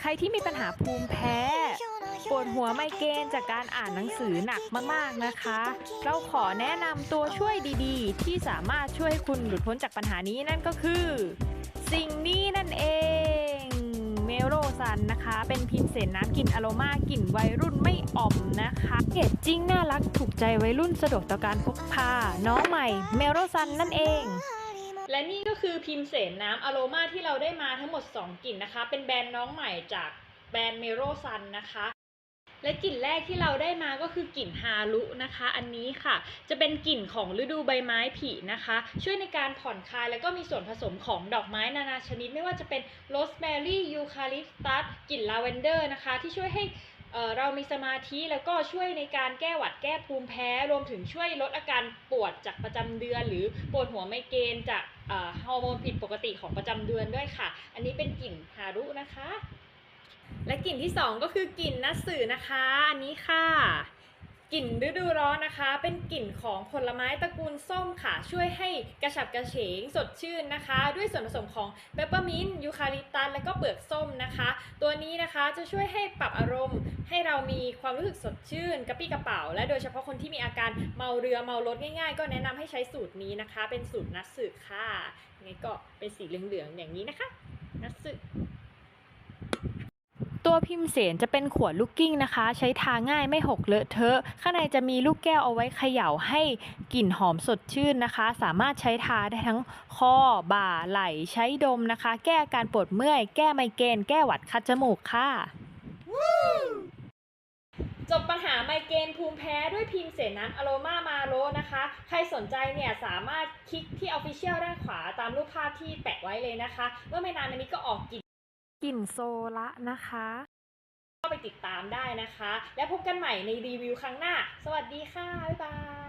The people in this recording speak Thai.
ใครที่มีปัญหาภูมิแพ้ ปวดหัวไมเกรนจากการอ่านหนังสือหนักมากๆนะคะ เราขอแนะนำตัวช่วยดีๆ ที่สามารถช่วยให้คุณหลุดพ้นจากปัญหานี้นั่นก็คือ สิ่งนี้นั่นเองเมลโรซันนะคะ เป็นพิมพ์เสนน้ำกลิ่นอโรมากลิ่นวัยรุ่นไม่อ่อมนะคะเกจจิ้งน่ารักถูกใจวัยรุ่นสะดวกต่อการพกพาน้องใหม่เมลโรซันนั่นเอง และนี่ก็คือพิมพ์เสนน้ำอโรมาที่เราได้มาทั้งหมด 2 กลิ่นนะคะ เป็นแบรนด์น้องใหม่จากแบรนด์เมโรซันนะคะและกลิ่นแรกที่เราได้มาก็คือกลิ่นฮารุนะคะ อันนี้ค่ะ จะเป็นกลิ่นของฤดูใบไม้ผลินะคะ ช่วยในการผ่อนคลายแล้วก็มีส่วนผสมของดอกไม้นานาชนิด ไม่ว่าจะเป็นโรสแมรี่ยูคาลิปตัสกลิ่นลาเวนเดอร์นะคะ ที่ช่วยให้ เออเรามีสมาธิแล้วก็ช่วยในการแก้หวัดแก้ภูมิแพ้รวมถึงช่วยลดอาการปวดจากประจำเดือน หรือปวดหัวไมเกรนจากเอ่อฮอร์โมนผิดปกติของประจำเดือนด้วยค่ะ อันนี้เป็นกลิ่นฮารุนะคะ และกลิ่นที่ 2 ก็คือกลิ่นนัสสือนะคะ อันนี้ค่ะกลิ่นฤดูร้อนนะคะ เป็นกลิ่นของผลไม้ตระกูลส้มค่ะ ช่วยให้กระฉับกระเฉงสดชื่นนะคะ ด้วยส่วนผสมของเปปเปอร์มินต์ยูคาลิปตัสและก็เปลือกส้มนะคะ ตัวนี้นะคะจะช่วยให้ปรับอารมณ์ ให้เรามีความรู้สึกสดชื่น กระปรี้กระเป๋า และโดยเฉพาะคนที่มีอาการเมาเรือเมารถง่ายๆ ก็แนะนำให้ใช้สูตรนี้นะคะ เป็นสูตรนัสสึค่ะยังไงก็เป็นสีเหลืองๆอย่างนี้นะคะนัสสึ ตัวพิมพ์เสนจะเป็นขวดลูกกิ้งนะคะ ใช้ทาง่ายไม่หกเลอะเทอะ ข้างในจะมีลูกแก้วเอาไว้เขย่าให้กลิ่นหอมสดชื่นนะคะ สามารถใช้ทาได้ทั้งคอบ่าไหล่ใช้ดมนะคะ แก้อาการปวดเมื่อย แก้ไมเกรนแก้หวัดคัดจมูกค่ะจบปัญหาไมเกรนภูมิแพ้ด้วยพิมพ์เสนน้ำอโรมามาโรนะคะ ใครสนใจเนี่ยสามารถคลิกที่ Official ด้านขวาตามรูปภาพที่แปะไว้เลยนะคะ เมื่อไม่นานมานี้ก็ออกกลิ่น กลิ่นโซละนะคะ ก็ไปติดตามได้นะคะ และพบกันใหม่ในรีวิวครั้งหน้า สวัสดีค่ะ บ๊ายบาย